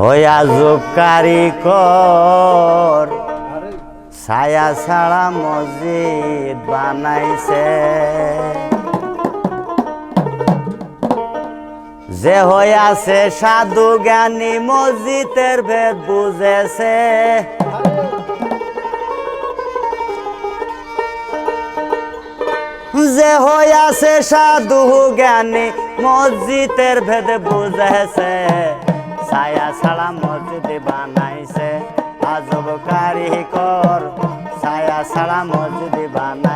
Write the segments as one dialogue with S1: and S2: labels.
S1: হইয়া যুগ কারিকর ছায়া ছাড়া মসজিদ বানাইছে। যে হইয়াছে সাধু জ্ঞানী, মসজিদের ভেদ বুঝেছে। যে হইয়াছে সাধু জ্ঞানী, মসজিদের ভেদ বুঝেছে। ছায়া ছাড়া মসজিদ বানাইছে। আজব কারিগর ছায়া ছাড়া মসজিদ বানাইছে।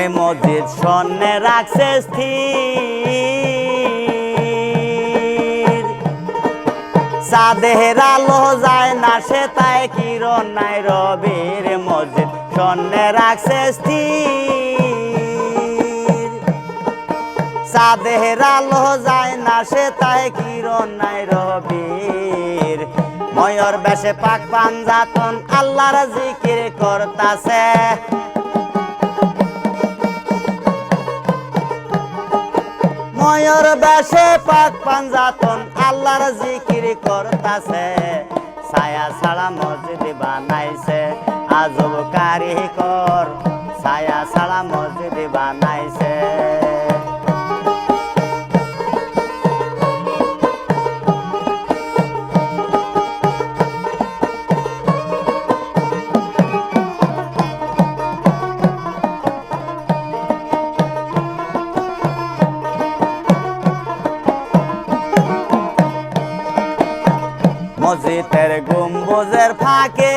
S1: সেই মসজিদ স্বর্ণে রাখছে স্থির। চাঁদের আলো যায় না সে তাই কিরণ নাই রবির মসজিদ স্বর্ণে রাখছে স্থির। চাঁদের আলো যায় না সে তাই কিরণ নাই রবির। ময়ূর বেশে পাক পাঞ্জাতন আল্লাহর জিকির করতাছে। ময়ূর বেশে পাক পাঞ্জাতন, আল্লাহর জিকির করতাছে। ছায়া ছাড়া মসজিদ বানাইছে, আজব কারিগর। ছায়া ছাড়া মসজিদ বানাইছে। মসজিদের গম্বুজের ফাঁকে।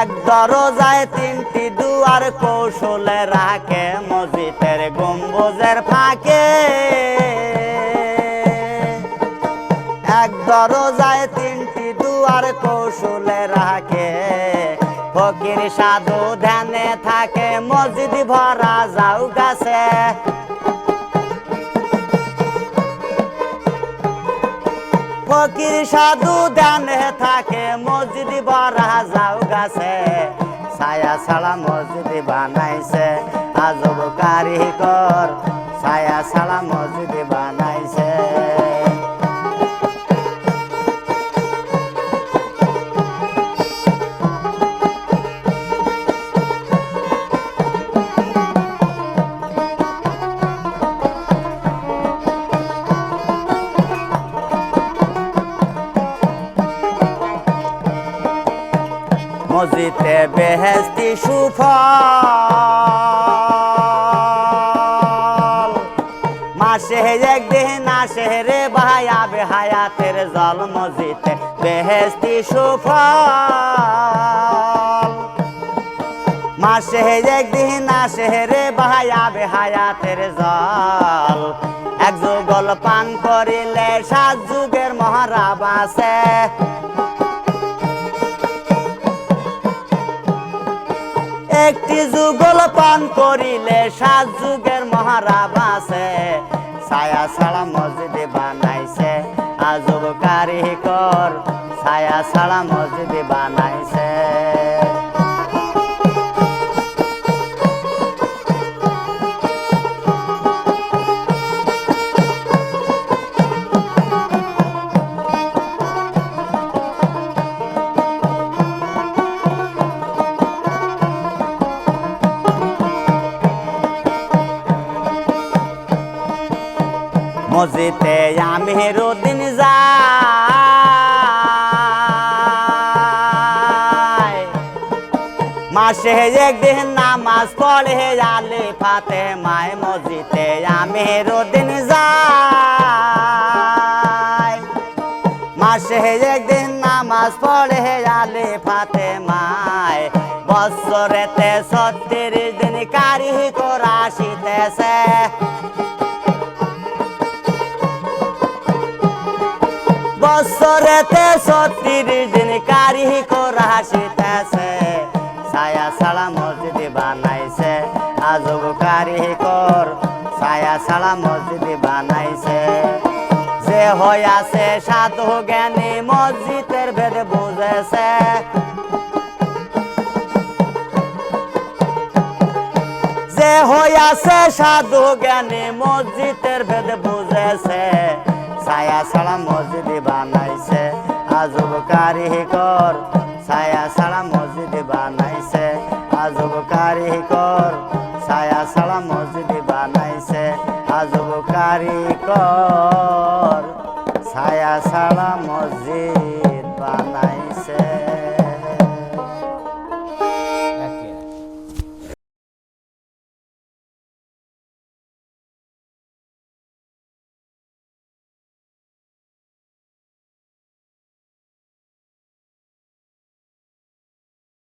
S1: এক দরজায় তিনটি দুয়ার কৌশলে রাখে মসজিদের গম্বুজের ফাঁকে। এক দরজায় তিনটি দুয়ার কৌশলে রাখে ফকির সাধু ধ্যানে থাকে মসজিদ ভরা যাও ফকির সাধু ধ্যানে থাকে, মসজিদ বড় যাও গাছে। ছায়া ছাড়া মসজিদ বানাইছে, আজব কারিগর। ছায়া ছাড়া মসজিদ মসজিদে বেহেস্তি সুফল। মাসে একদিন আসে রে ভাই, আবে হায়াতের জল মসজিদে বেহেস্তি সুফল। মাসে একদিন আসে রে ভাই, আবে হায়াতের জল। এক যুগল পান করিলে সাত যুগের মহারাব আছে। একটি যুগল পান করিলে সাত যুগের মহারাব আছে। ছায়া ছাড়া মসজিদে বানাইছে, আজব কারিগর। ছায়া ছাড়া মসজিদে বানাইছে। মসজিদে আমি রোদিন যাই। মাসে একদিন নামাজ পড়ে আলে ফাতে মায় মসজিদে আমি রোদিন যাই। মাসে একদিন নামাজ পড়ে আলে ফাতে মায় বৎসরেতে সত্তর দিন কারি করা শীতেছে বৎসরেতে সত্তর দিন কারি করা শীতেছে ছায়া ছাড়া মসজিদ বানাইছে, আজব কারিকর ছায়া ছাড়া মসজিদ বানাইছে। যে হইয়াছে সাধু জ্ঞানী, মসজিদের ভেদ বুঝেছে। যে হইয়াছে সাধু জ্ঞানী, মসজিদের ভেদ বুঝেছে। ছায়া ছাড়া মসজিদ বানাইছে। আজব কারিগর, ছায়া ছাড়া মসজিদ বানাইছে। আজব কারিগর, ছায়া ছাড়া মসজিদ বানাইছে। আজব কারিগর, ছায়া ছাড়া মসজিদ